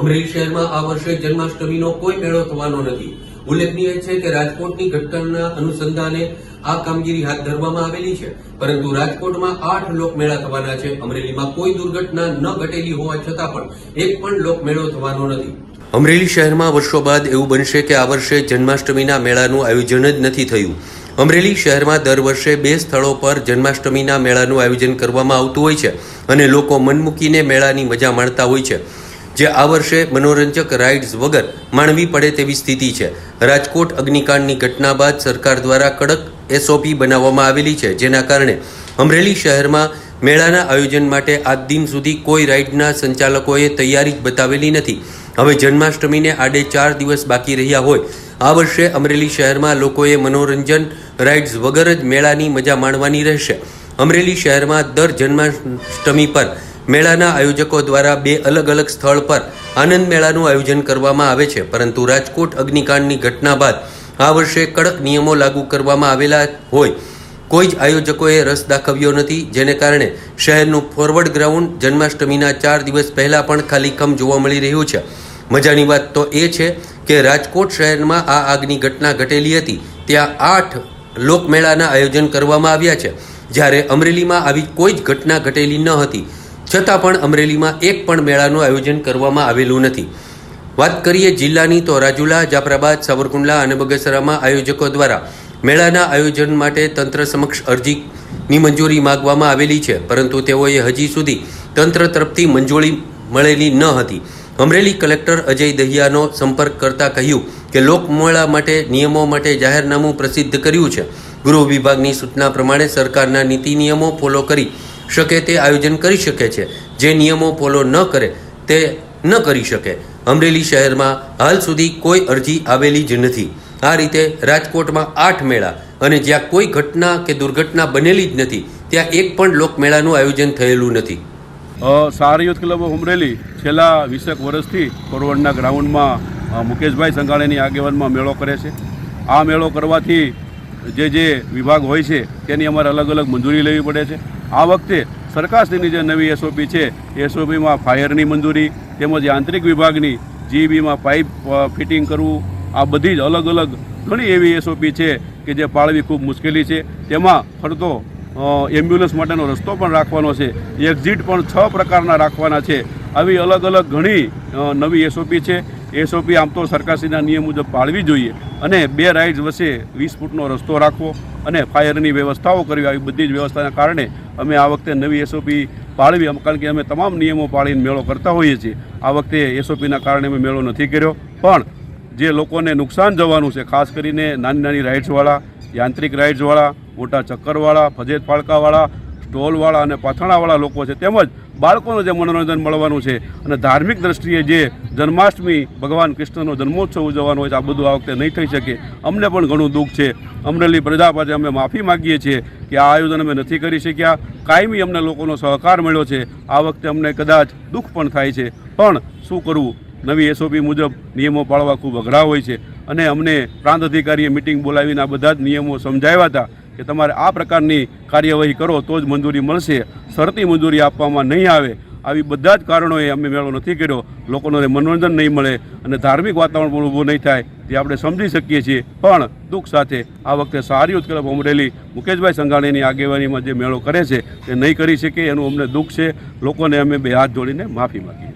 અમરેલી શહેરમાં આ વર્ષે જન્માષ્ટમીનો કોઈ મેળો થવાનો નથી. ઉલ્લેખનીય છે કે રાજકોટની ઘટનાના અનુસંધાને આ કામગીરી હાથ ધરવામાં આવેલી છે. પરંતુ રાજકોટમાં આઠ લોકમેળા થવાના છે. અમરેલીમાં કોઈ દુર્ઘટના ન ઘટેલી હોવા છતાં પણ એક પણ લોકમેળો થવાનો નથી. અમરેલી શહેરમાં વર્ષો બાદ એવું બનશે કે આ વર્ષે જન્માષ્ટમીના મેળાનું આયોજન જ નથી થયું. અમરેલી શહેરમાં દર વર્ષે બે સ્થળો પર જન્માષ્ટમીના મેળાનું આયોજન કરવામાં આવતું હોય છે અને લોકો મન મૂકીને મેળાની મજા માણતા હોય છે. જે આ વર્ષે મનોરંજક રાઇડ્સ વગર માણવી પડે તેવી સ્થિતિ છે. રાજકોટ અગ્નિકાંડની ઘટના બાદ સરકાર દ્વારા કડક એસઓપી બનાવવામાં આવેલી છે, જેના કારણે અમરેલી શહેરમાં મેળાના આયોજન માટે આજ દિન સુધી કોઈ રાઇડના સંચાલકોએ તૈયારી જ બતાવેલી નથી. હવે જન્માષ્ટમીને આડે ચાર દિવસ બાકી રહ્યા હોય. આ વર્ષે અમરેલી શહેરમાં લોકોએ મનોરંજન રાઇડ્સ વગર જ મેળાની મજા માણવાની રહેશે. અમરેલી શહેરમાં દર જન્માષ્ટમી પર મેળાના આયોજકો દ્વારા બે અલગ અલગ સ્થળ પર આનંદ મેળાનું આયોજન કરવામાં આવે છે, પરંતુ રાજકોટ અગ્નિકાંડની ઘટના બાદ આ વર્ષે કડક નિયમો લાગુ કરવામાં આવેલા હોય. કોઈ જ આયોજકોએ રસ દાખવ્યો નથી, જેને કારણે શહેરનું ફોરવર્ડ ગ્રાઉન્ડ જન્માષ્ટમીના ચાર દિવસ પહેલાં પણ ખાલીખમ જોવા મળી રહ્યું છે. મજાની વાત તો એ છે કે રાજકોટ શહેરમાં આ આગની ઘટના ઘટેલી હતી, ત્યાં આઠ લોકમેળાના આયોજન કરવામાં આવ્યા છે. જ્યારે અમરેલીમાં આવી કોઈ જ ઘટના ઘટેલી ન હતી. છતાં પણ અમરેલીમાં એક પણ મેળાનું આયોજન કરવામાં આવેલું નથી. વાત કરીએ જિલ્લાની તો રાજુલા, જાફરાબાદ, સાવરકુંડલા અને બગસરામાં આયોજકો દ્વારા મેળાના આયોજન માટે તંત્ર સમક્ષ અરજીની મંજૂરી માગવામાં આવેલી છે, પરંતુ તેઓએ હજી સુધી તંત્ર તરફથી મંજૂરી મળેલી ન હતી. અમરેલી કલેક્ટર અજય દહિયાનો સંપર્ક કરતા કહ્યું કે લોકમેળા માટે, નિયમો માટે જાહેરનામું પ્રસિદ્ધ કર્યું છે. ગૃહ વિભાગની સૂચના પ્રમાણે સરકારના નીતિ નિયમો ફોલો કરી શકે તે આયોજન કરી શકે છે. જે નિયમો ફોલો ન કરે, તે ન કરી શકે. અમરેલી શહેરમાં હાલ સુધી કોઈ અરજી આવેલી જ નથી. આ રીતે રાજકોટમાં આઠ મેળા અને જ્યાં કોઈ ઘટના કે દુર્ઘટના બનેલી જ નથી, ત્યાં એક પણ લોકમેળાનું આયોજન થયેલું નથી. સાર યુથ ક્લબ ઓફ અમરેલી છેલ્લા વીસેક વર્ષથી કોરવડના ગ્રાઉન્ડમાં મુકેશભાઈ સંઘાણીની આગેવાનમાં મેળો કરે છે. આ મેળો કરવાથી જે જે વિભાગ હોય છે, તેની અમારે અલગ અલગ મંજૂરી લેવી પડે છે. આ વખતે સરકારશ્રીની જે નવી એસઓપી છે એસઓપીમાં ફાયરની મંજૂરી તેમજ યાંત્રિક વિભાગની જીબીમાં પાઇપ ફિટિંગ કરવું, આ બધી જ અલગ અલગ ઘણી એવી એસઓપી છે કે જે પાળવી ખૂબ મુશ્કેલી છે. તેમાં ફરતો એમ્બ્યુલન્સ માટેનો રસ્તો પણ રાખવાનો છે. એક્ઝિટ પણ છ પ્રકારના રાખવાના છે. આવી અલગ અલગ ઘણી નવી એસઓપી છે. એસઓપી આમ તો સરકારશ્રીના નિયમ મુજબ પાળવી જોઈએ અને બે રાઇડ્સ વચ્ચે વીસ ફૂટનો રસ્તો રાખવો અને ફાયરની વ્યવસ્થાઓ કરવી, આવી બધી જ વ્યવસ્થાના કારણે અમે આ વખતે નવી એસઓપી પાળવી. કારણ કે અમે તમામ નિયમો પાળીને મેળો કરતા હોઈએ છીએ. આ વખતે એસઓપીના કારણે અમે મેળો નથી કર્યો. પણ જે લોકોને નુકસાન જવાનું છે, ખાસ કરીને નાની નાની રાઇડ્સવાળા, યાંત્રિક રાઇડ્સવાળા, મોટા ચક્કરવાળા, ફજેત ફાળકાવાળા, સ્ટોલવાળા અને પાથાણાવાળા લોકો છે, તેમજ બાળકોનું જે મનોરંજન મળવાનું છે અને ધાર્મિક દ્રષ્ટિએ જે જન્માષ્ટમી ભગવાન કૃષ્ણનો જન્મોત્સવ ઉજવવાનો હોય છે, આ બધું આ વખતે નહીં થઈ શકે. અમને પણ ઘણું દુઃખ છે. અમરેલી પ્રજા પાસે અમે માફી માગીએ છીએ કે આ આયોજન અમે નથી કરી શક્યા. કાયમી અમને લોકોનો સહકાર મળ્યો છે. આ વખતે અમને કદાચ દુઃખ પણ થાય છે. પણ શું કરવું? નવી એસઓપી મુજબ નિયમો પાળવા ખૂબ અઘરા હોય છે. અને અમને પ્રાંત અધિકારીએ મિટિંગ બોલાવીને આ બધા જ નિયમો સમજાવ્યા હતા. કે તમારે આ પ્રકારની કાર્યવાહી કરો તો જ મંજૂરી મળશે. શરતી મંજૂરી આપવામાં નહીં આવે. આવી બધા જ કારણોએ અમે મેળો નથી કર્યો. લોકોને મનોરંજન નહીં મળે અને ધાર્મિક વાતાવરણ પણ ઊભું નહીં થાય તે આપણે સમજી શકીએ છીએ. પણ દુઃખ સાથે આ વખતે સારી યુથ ઉમરેલી મુકેશભાઈ સંઘાણીની આગેવાનીમાં જે મેળો કરે છે તે નહીં કરી શકે એનું અમને દુઃખ છે. લોકોને અમે બે હાથ જોડીને માફી માગીએ